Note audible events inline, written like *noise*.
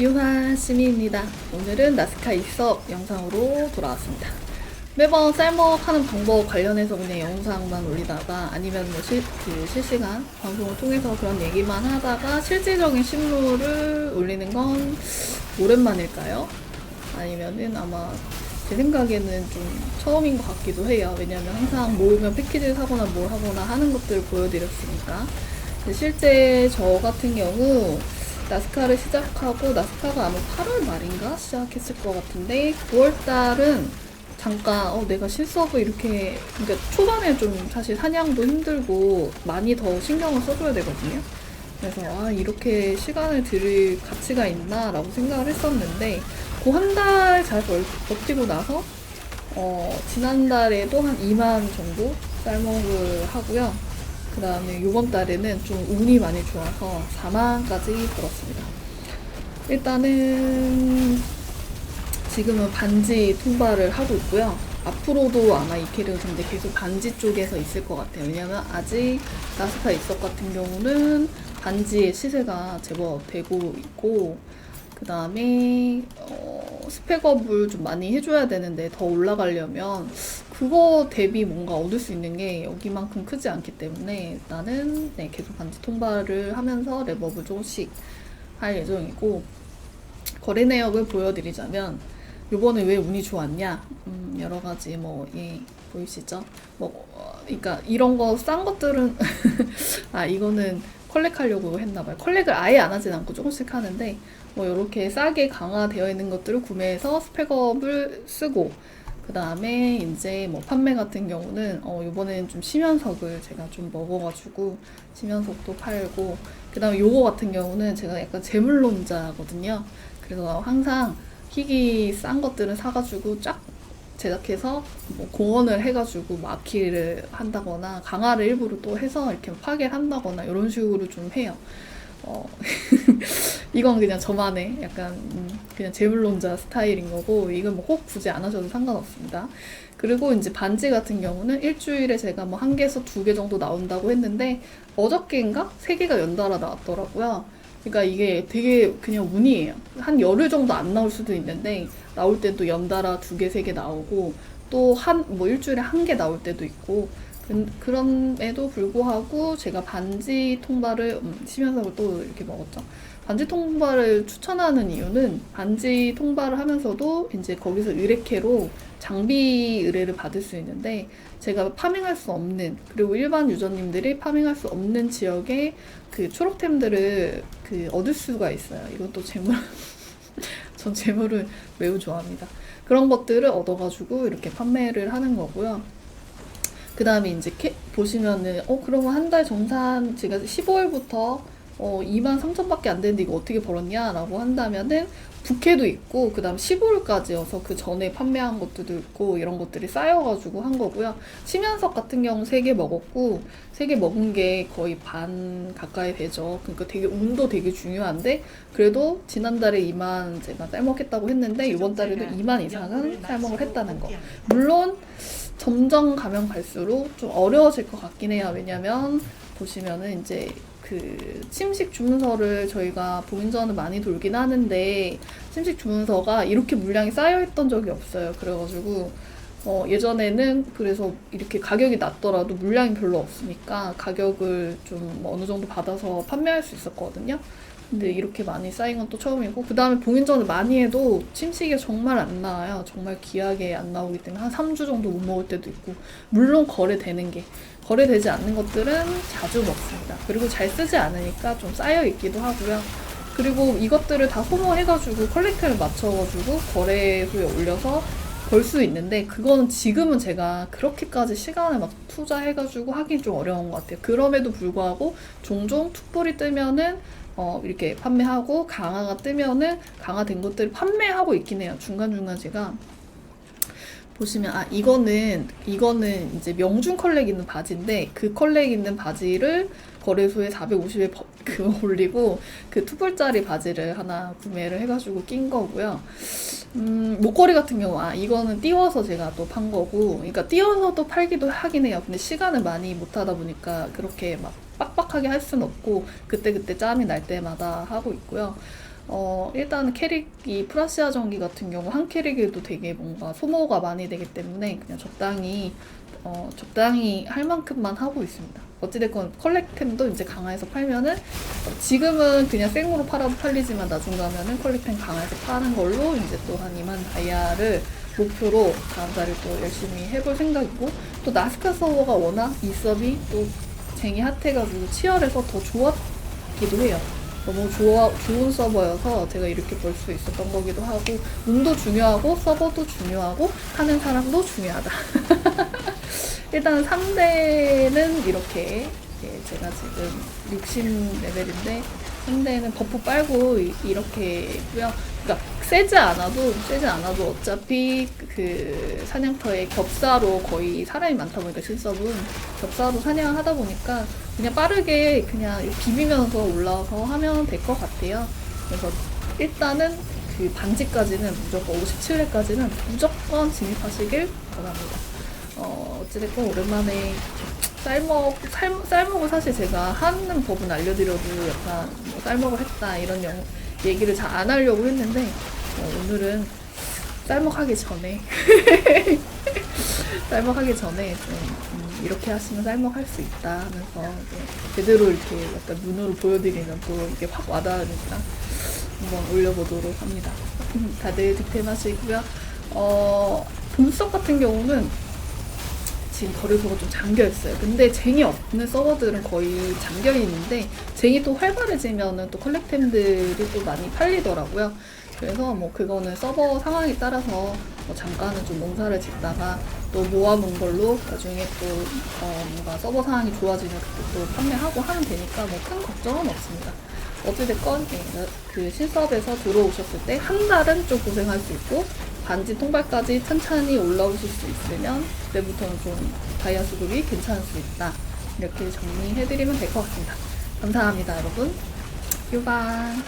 유하 시미입니다. 오늘은 나스카 입석 영상으로 돌아왔습니다. 매번 쌀먹 하는 방법 관련해서 그냥 영상만 올리다가 아니면 뭐 실, 그 실시간 방송을 통해서 그런 얘기만 하다가 실질적인 실물을 올리는 건 오랜만일까요? 아니면은 아마 제 생각에는 좀 처음인 것 같기도 해요. 왜냐면 항상 모으면 패키지를 사거나 뭘 하거나 하는 것들을 보여드렸으니까. 실제 저 같은 경우 나스카를 시작하고 나스카가 아마 8월 말인가 시작했을 것 같은데 9월 달은 잠깐 어 내가 실수하고 이렇게 그러니까 초반에 좀 사실 사냥도 힘들고 많이 더 신경을 써줘야 되거든요. 그래서 아 이렇게 시간을 들일 가치가 있나라고 생각을 했었는데 그 한 달 잘 버티고 나서 어 지난달에도 한 2만 정도 쌀먹을 하고요. 그 다음에 이번 달에는 좀 운이 많이 좋아서 4만까지 벌었습니다. 일단은 지금은 반지 통발을 하고 있고요. 앞으로도 아마 이 캐릭은 근데 계속 반지 쪽에서 있을 것 같아요. 왜냐면 아직 나스카 입석 같은 경우는 반지의 시세가 제법 되고 있고 그 다음에 어, 스펙업을 좀 많이 해줘야 되는데 더 올라가려면 그거 대비 뭔가 얻을 수 있는 게 여기만큼 크지 않기 때문에 나는 네, 계속 반지 통발을 하면서 랩업을 조금씩 할 예정이고 거래 내역을 보여드리자면 요번에 왜 운이 좋았냐? 음, 여러 가지 뭐 예, 보이시죠? 뭐 어, 그러니까 이런 거 싼 것들은 *laughs* 아 이거는 컬렉하려고 했나봐요. 컬렉을 아예 안 하진 않고 조금씩 하는데 뭐 이렇게 싸게 강화되어 있는 것들을 구매해서 스펙업을 쓰고 그 다음에 이제 뭐 판매 같은 경우는 어 이번에는 좀 심연석을 제가 좀 먹어가지고 심연석도 팔고 그 다음에 요거 같은 경우는 제가 약간 재물론자거든요 그래서 항상 희귀 싼 것들은 사가지고 쫙 제작해서 뭐 공헌을 해가지고 마키를 한다거나 강화를 일부러 또 해서 이렇게 파괴를 한다거나 이런 식으로 좀 해요. 어, *laughs* 이건 그냥 저만의 약간 음, 그냥 재물론자 스타일인 거고 이건 뭐 꼭 굳이 안 하셔도 상관없습니다. 그리고 이제 반지 같은 경우는 일주일에 제가 뭐 한 개에서 두 개 정도 나온다고 했는데 어저께인가 세 개가 연달아 나왔더라고요. 그러니까 이게 되게 그냥 운이에요. 한 열흘 정도 안 나올 수도 있는데 나올 때도 연달아 두 개, 세 개 나오고 또 한 뭐 일주일에 한 개 나올 때도 있고 그- 그럼에도 불구하고 제가 반지 통발을 음, 심연석을 또 이렇게 먹었죠. 반지 통발을 추천하는 이유는 반지 통발을 하면서도 이제 거기서 의뢰캐로 장비 의뢰를 받을 수 있는데 제가 파밍할 수 없는 그리고 일반 유저님들이 파밍할 수 없는 지역에 그 초록템들을 그 얻을 수가 있어요. 이것도 재물 *laughs* 전 재물을 매우 좋아합니다. 그런 것들을 얻어가지고 이렇게 판매를 하는 거고요. 그 다음에 이제 캐, 보시면은 어 그러면 한 달 정산 제가 15일부터 어 2만 3천밖에 안 되는데 이거 어떻게 벌었냐라고 한다면은 부캐도 있고 그 다음 15일까지여서 그 전에 판매한 것들도 있고 이런 것들이 쌓여가지고 한 거고요. 심연석 같은 경우 3개 먹었고 3개 먹은 게 거의 반 가까이 되죠. 그러니까 되게 운도 되게 중요한데 그래도 지난달에 2만 제가 쌀먹했다고 했는데 이번 달에도 2만 이상은 쌀먹을 했다는 거. 물론 점점 가면 갈수록 좀 어려워질 것 같긴 해요. 왜냐면 보시면은 이제 그 침식 주문서를 저희가 보인전을 많이 돌긴 하는데 침식 주문서가 이렇게 물량이 쌓여있던 적이 없어요. 그래가지고 어 예전에는 그래서 이렇게 가격이 낮더라도 물량이 별로 없으니까 가격을 좀 어느 정도 받아서 판매할 수 있었거든요. 근데 이렇게 많이 쌓인 건 또 처음이고 그 다음에 봉인전을 많이 해도 침식이 정말 안 나와요. 정말 귀하게 안 나오기 때문에 한 3주 정도 못 먹을 때도 있고 물론 거래되는 게 거래되지 않는 것들은 자주 먹습니다. 그리고 잘 쓰지 않으니까 좀 쌓여 있기도 하고요. 그리고 이것들을 다 소모해가지고 컬렉터를 맞춰가지고 거래소에 올려서 벌 수 있는데 그거는 지금은 제가 그렇게까지 시간을 막 투자해가지고 하긴 좀 어려운 것 같아요. 그럼에도 불구하고 종종 툭불이 뜨면은 어, 이렇게 판매하고 강화가 뜨면은 강화된 것들을 판매하고 있긴 해요. 중간중간 제가 보시면 아 이거는 이거는 이제 명중 컬렉 있는 바지인데 그 컬렉 있는 바지를 거래소에 450에 *laughs* 그 올리고 그 투불짜리 바지를 하나 구매를 해가지고 낀 거고요. 음, 목걸이 같은 경우 아 이거는 띄워서 제가 또 판 거고, 그러니까 띄워서도 팔기도 하긴 해요. 근데 시간을 많이 못 하다 보니까 그렇게 막 빡빡하게 할 수는 없고 그때 그때 짬이 날 때마다 하고 있고요. 어, 일단 캐릭이 프라시아 전기 같은 경우 한 캐릭에도 되게 뭔가 소모가 많이 되기 때문에 그냥 적당히 어, 적당히 할 만큼만 하고 있습니다. 어찌됐건 컬렉템도 이제 강화해서 팔면은 어, 지금은 그냥 생으로 팔아도 팔리지만 나중 가면은 컬렉템 강화해서 파는 걸로 이제 또 한 2만 다이아를 목표로 다음 달에 또 열심히 해볼 생각이고 또 나스카 서버가 워낙 이 서비 또 쟁이 핫해가지고 치열해서 더 좋았기도 해요. 너무 좋아, 좋은 서버여서 제가 이렇게 볼 수 있었던 거기도 하고 운도 중요하고 서버도 중요하고 하는 사람도 중요하다. *laughs* 일단 3대는 이렇게 예, 제가 지금 60레벨인데 3대는 버프 빨고 이- 이렇게 있고요. 그러니까 세지 않아도 세지 않아도 어차피 그 사냥터에 겹사로 거의 사람이 많다 보니까 실섭은 겹사로 사냥을 하다 보니까 그냥 빠르게 그냥 비비면서 올라와서 하면 될 것 같아요. 그래서 일단은 그 반지까지는 무조건 57회까지는 무조건 진입하시길 바랍니다. 어, 어찌됐건 오랜만에 쌀먹, 쌀, 쌀먹을 사실 제가 하는 법은 알려드려도 약간 뭐 쌀먹을 했다 이런 영, 얘기를 잘 안 하려고 했는데 어, 오늘은 쌀먹하기 전에 *laughs* 쌀먹하기 전에 좀 음, 이렇게 하시면 쌀먹할 수 있다 하면서 제대로 이렇게 약간 눈으로 보여드리면 또 이게 확 와닿으니까 한번 올려보도록 합니다. *laughs* 다들 득템하시고요. 어, 본석 같은 경우는 지금 거래소가 좀 잠겨 있어요. 근데 쟁이 없는 서버들은 거의 잠겨 있는데 쟁이 또 활발해지면은 또 컬렉템들이 또 많이 팔리더라고요. 그래서 뭐 그거는 서버 상황에 따라서 뭐 잠깐은 좀 농사를 짓다가 또 모아놓은 걸로 나중에 또 어, 뭔가 서버 상황이 좋아지면 그때 또 판매하고 하면 되니까 뭐 큰 걱정은 없습니다. 어찌됐건 예, 그 신섭에서 들어오셨을 때 한 달은 좀 고생할 수 있고 반지 통발까지 찬찬히 올라오실 수 있으면 그때부터는 좀 다이아 수급이 괜찮을 수 있다. 이렇게 정리해드리면 될 것 같습니다. 감사합니다, 여러분. 유방.